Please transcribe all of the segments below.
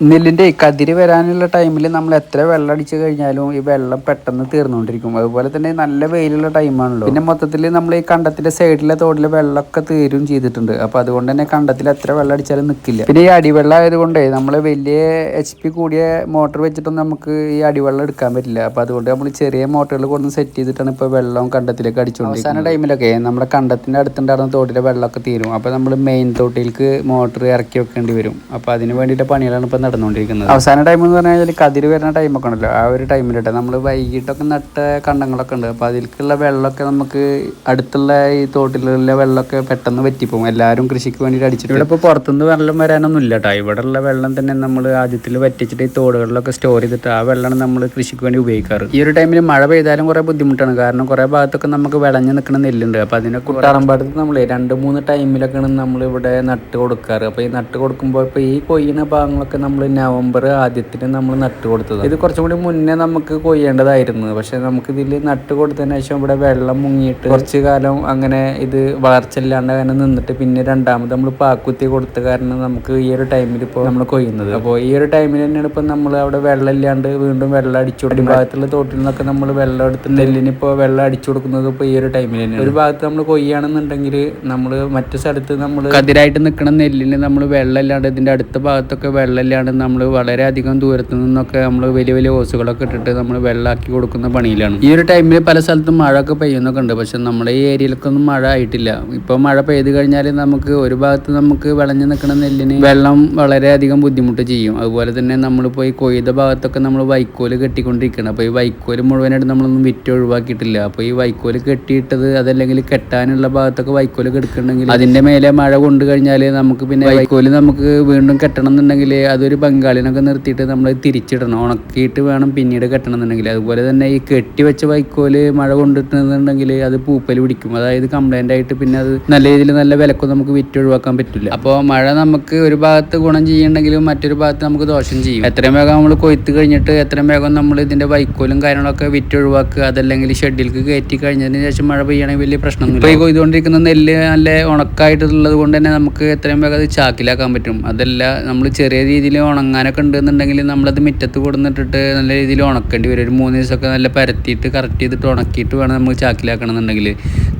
നെല്ലിന്റെ കതിര് വരാനുള്ള ടൈമിൽ നമ്മൾ എത്ര വെള്ളം അടിച്ചു കഴിഞ്ഞാലും ഈ വെള്ളം പെട്ടെന്ന് തീർന്നുകൊണ്ടിരിക്കും അതുപോലെ തന്നെ നല്ല വെയിലുള്ള ടൈമാണല്ലോ പിന്നെ മൊത്തത്തിൽ നമ്മൾ ഈ കണ്ടത്തിന്റെ സൈഡിലെ തോടിലെ വെള്ളമൊക്കെ തീരും ചെയ്തിട്ടുണ്ട്. അപ്പോൾ അതുകൊണ്ട് തന്നെ കണ്ടത്തിൽ എത്ര വെള്ളം അടിച്ചാലും നിൽക്കില്ല പിന്നെ ഈ അടിവെള്ളം ആയതുകൊണ്ട് നമ്മൾ വലിയ എച്ച് പി കൂടിയ മോട്ടർ വെച്ചിട്ടൊന്നും നമുക്ക് ഈ അടിവെള്ളം എടുക്കാൻ പറ്റില്ല. അപ്പോൾ അതുകൊണ്ട് നമ്മൾ ചെറിയ മോട്ടറുകൾ കൊണ്ട് സെറ്റ് ചെയ്തിട്ടാണ് ഇപ്പോൾ വെള്ളം കണ്ടത്തിലേക്ക് അടിച്ചുകൊണ്ട് അവസാന ടൈമിലൊക്കെ നമ്മുടെ കണ്ടത്തിന്റെ അടുത്തുണ്ടായിരുന്ന തോട്ടിലെ വെള്ളമൊക്കെ തീരും. അപ്പോൾ നമ്മൾ മെയിൻ തോട്ടിലേക്ക് മോട്ടർ ഇറക്കി വെക്കേണ്ടി വരും. അപ്പോൾ അതിന് വേണ്ടിയിട്ട് പണികളാണ് ഇപ്പൊ നടന്നുകൊണ്ടിരിക്കുന്നത്. അവസാന ടൈം എന്ന് പറഞ്ഞു കഴിഞ്ഞാൽ കതിര് വരുന്ന ടൈമൊക്കെ ഉണ്ടല്ലോ. ആ ഒരു ടൈമിലിട്ട് നമ്മൾ വൈകിട്ടൊക്കെ നട്ട കണ്ടങ്ങളൊക്കെ ഉണ്ട്. അപ്പോൾ അതിലേക്കുള്ള വെള്ളമൊക്കെ നമുക്ക് അടുത്തുള്ള ഈ തോട്ടിലുള്ള വെള്ളമൊക്കെ പെട്ടെന്ന് പറ്റിപ്പോകും എല്ലാവരും കൃഷിക്ക് വേണ്ടിയിട്ട് അടിച്ചിട്ട്. ഇവിടെ ഇപ്പോൾ പുറത്തുനിന്ന് വെള്ളം വരാനൊന്നും ഇല്ല കേട്ടോ ഇവിടെ ഉള്ള വെള്ളം തന്നെ നമ്മൾ ആദ്യത്തിൽ വറ്റിച്ചിട്ട് ഈ തോടുകളിലൊക്കെ സ്റ്റോർ ചെയ്തിട്ട് ആ വെള്ളമാണ് നമ്മൾ കൃഷിക്ക് വേണ്ടി ഉപയോഗിക്കാറ്. ഈ ഒരു ടൈമിൽ മഴ പെയ്താലും കുറേ ബുദ്ധിമുട്ടാണ്. കാരണം കുറേ ഭാഗത്തൊക്കെ നമുക്ക് വിളഞ്ഞു നിൽക്കുന്ന നെല്ലുണ്ട്. അപ്പോൾ അതിനെ കുട്ടാറമ്പാടത്ത് നമ്മൾ രണ്ട് മൂന്ന് ടൈമിലൊക്കെയാണ് നമ്മൾ ഇവിടെ നട്ട് കൊടുക്കാറ്. അപ്പോൾ ഈ നട്ട് കൊടുക്കുമ്പോൾ ഇപ്പോൾ ഈ കൊയ്യുന്ന ഭാഗങ്ങളൊക്കെ നമ്മൾ നവംബർ ആദ്യത്തിന് നമ്മൾ നട്ട് കൊടുത്തത്. ഇത് കുറച്ചും കൂടി മുന്നേ നമുക്ക് കൊയ്യേണ്ടതായിരുന്നു. പക്ഷെ നമുക്ക് ഇതിൽ നട്ട് കൊടുത്തതിന് ശേഷം ഇവിടെ വെള്ളം മുങ്ങിയിട്ട് കുറച്ച് കാലം അങ്ങനെ ഇത് വളർച്ചയില്ലാണ്ട് അങ്ങനെ നിന്നിട്ട് പിന്നെ രണ്ടാമത് നമ്മൾ പാക്കുത്തി കൊടുത്ത കാരണം നമുക്ക് ഈ ഒരു ടൈമിൽ ഇപ്പോൾ നമ്മൾ കൊയ്യുന്നത്. അപ്പോൾ ഈ ഒരു ടൈമിൽ തന്നെയാണ് ഇപ്പം നമ്മൾ അവിടെ വെള്ളം ഇല്ലാണ്ട് വീണ്ടും വെള്ളം അടിച്ചു കൊടുക്കും ഭാഗത്തുള്ള തോട്ടിൽ നിന്നൊക്കെ നമ്മൾ വെള്ളം എടുത്ത് നെല്ലിന് ഇപ്പോൾ വെള്ളം അടിച്ചു കൊടുക്കുന്നത് ഇപ്പോൾ ഈ ഒരു ടൈമിൽ തന്നെ ഒരു ഭാഗത്ത് നമ്മൾ കൊയ്യാണെന്നുണ്ടെങ്കിൽ നമ്മൾ മറ്റു സ്ഥലത്ത് നമ്മൾ കതിരായിട്ട് നിൽക്കുന്ന നെല്ലിന് നമ്മൾ വെള്ളം ഇല്ലാണ്ട് ഇതിന്റെ അടുത്ത ഭാഗത്തൊക്കെ വെള്ളം ഇല്ലാണ്ട് നമ്മൾ വളരെയധികം ദൂരത്തു നിന്നൊക്കെ നമ്മൾ വലിയ വലിയ ഓസുകളൊക്കെ ഇട്ടിട്ട് നമ്മൾ വെള്ളമാക്കി കൊടുക്കുന്ന പണിയിലാണ്. ഈ ഒരു ടൈമിൽ പല സ്ഥലത്തും മഴയൊക്കെ പെയ്യുന്നൊക്കെ ഉണ്ട്. പക്ഷെ നമ്മുടെ ഈ ഏരിയയിലൊന്നും മഴ ആയിട്ടില്ല. ഇപ്പോൾ മഴ പെയ്ത് കഴിഞ്ഞാൽ നമുക്ക് ഒരു ഭാഗത്ത് നമുക്ക് വിളഞ്ഞു നിൽക്കുന്ന നെല്ലിന് വെള്ളം വളരെയധികം ബുദ്ധിമുട്ട് ചെയ്യും. അതുപോലെ തന്നെ നമ്മളിപ്പോൾ പോയി കൊയ്ത ഭാഗത്തൊക്കെ നമ്മൾ വൈക്കോൽ കെട്ടിക്കൊണ്ടിരിക്കണം അപ്പോൾ ഈ വൈക്കോൽ മുഴുവനായിട്ട് നമ്മളൊന്നും വിറ്റ് ഒഴിവാക്കിയിട്ടില്ല. അപ്പോൾ ഈ വൈക്കോൽ കെട്ടിയിട്ടത് അതല്ലെങ്കിൽ കെട്ടാനുള്ള ഭാഗത്തൊക്കെ വൈക്കോൽ കെടുക്കണമെങ്കിൽ അതിന്റെ മേലെ മഴ കൊണ്ടു കഴിഞ്ഞാൽ നമുക്ക് പിന്നെ വൈക്കോൽ നമുക്ക് വീണ്ടും കെട്ടണം എന്നുണ്ടെങ്കിൽ അതൊരു ബംഗാളിനൊക്കെ നിർത്തിയിട്ട് നമ്മൾ തിരിച്ചിടണം. ഉണക്കിയിട്ട് വേണം പിന്നീട് കെട്ടണം എന്നുണ്ടെങ്കിൽ അതുപോലെ തന്നെ ഈ കെട്ടി വെച്ച വൈക്കോൽ മഴ കൊണ്ടിട്ടുണ്ടെങ്കിൽ അത് പൂപ്പൽ പിടിക്കും. അതായത് കംപ്ലൈന്റ് ആയിട്ട് പിന്നെ അത് നല്ല രീതിയിൽ നല്ല വിലക്കും നമുക്ക് വിറ്റ് ഒഴിവാക്കാൻ പറ്റില്ല. അപ്പോൾ മഴ നമുക്ക് ഒരു ഭാഗത്ത് ഗുണം ചെയ്യണമെങ്കിലും മറ്റൊരു ഭാഗത്ത് നമുക്ക് ദോഷം ചെയ്യും. എത്രയും വേഗം നമ്മൾ കൊയ്ത്ത് കഴിഞ്ഞിട്ട് എത്രയും വേഗം നമ്മൾ ഇതിന്റെ വൈക്കോലും കാര്യങ്ങളൊക്കെ വിറ്റ് ഒഴിവാക്കുക അതല്ലെങ്കിൽ ഷെഡിലേക്ക് കയറ്റി കഴിഞ്ഞതിന് ശേഷം മഴ പെയ്യണമെങ്കിൽ വലിയ പ്രശ്നമൊന്നും ഇപ്പോൾ ഈ കൊയ്തുകൊണ്ടിരിക്കുന്ന നെല്ല് നല്ല ഉണക്കായിട്ടുള്ളത് കൊണ്ട് തന്നെ നമുക്ക് എത്രയും വേഗം അത് ചാക്കിലാക്കാൻ പറ്റും. അതല്ല നമ്മൾ ചെറിയ രീതിയിൽ ഉണങ്ങാനൊക്കെ ഉണ്ടെന്നുണ്ടെങ്കിൽ നമ്മളത് മുറ്റത്ത് കൊടുന്നിട്ടിട്ട് നല്ല രീതിയിൽ ഉണക്കേണ്ടി വരും. ഒരു മൂന്ന് ദിവസമൊക്കെ നല്ല പരത്തിയിട്ട് കറക്റ്റ് ചെയ്തിട്ട് ഉണക്കിയിട്ട് വേണം നമ്മൾ ചാക്കിലാക്കണം എന്നുണ്ടെങ്കിൽ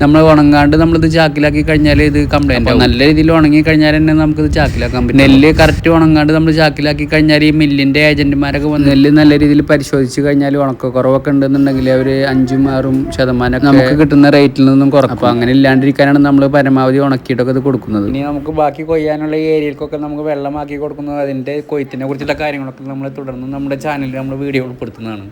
നമ്മൾ ഉണങ്ങാണ്ട് നമ്മളിത് ചാക്കിലാക്കി കഴിഞ്ഞാൽ ഇത് കംപ്ലൈന്റ് ആവും. നല്ല രീതിയിൽ ഉണങ്ങി കഴിഞ്ഞാൽ തന്നെ നമുക്കിത് ചാക്കിലാക്കാൻ പറ്റും നെല്ല് കറക്റ്റ് ഉണങ്ങാണ്ട് നമ്മൾ ചാക്കിലാക്കി കഴിഞ്ഞാൽ ഈ മില്ലിന്റെ ഏജന്റുമാരൊക്കെ വന്ന് നെല്ല് നല്ല രീതിയിൽ പരിശോധിച്ച് കഴിഞ്ഞാൽ ഉണക്കക്കുറവൊക്കെ ഉണ്ടെന്നുണ്ടെങ്കിൽ അവർ അഞ്ചും ആറും ശതമാനം നമുക്ക് കിട്ടുന്ന റേറ്റിൽ നിന്നും കുറക്കും. അപ്പോൾ അങ്ങനെ ഇല്ലാണ്ടിരിക്കാനാണ് നമ്മൾ പരമാവധി ഉണക്കിയിട്ടൊക്കെ ഇത് കൊടുക്കുന്നത്. ഇനി നമുക്ക് ബാക്കി കൊയ്യാനുള്ള ഏരിയയിലേക്കൊക്കെ നമുക്ക് വെള്ളമാക്കി കൊടുക്കുന്നത്. അതിന്റെ കൊയ്ത്തിനെ കുറിച്ചുള്ള കാര്യങ്ങളൊക്കെ നമ്മൾ തുടർന്ന് നമ്മുടെ ചാനലിൽ നമ്മൾ വീഡിയോ ഉൾപ്പെടുത്തുന്നതാണ്.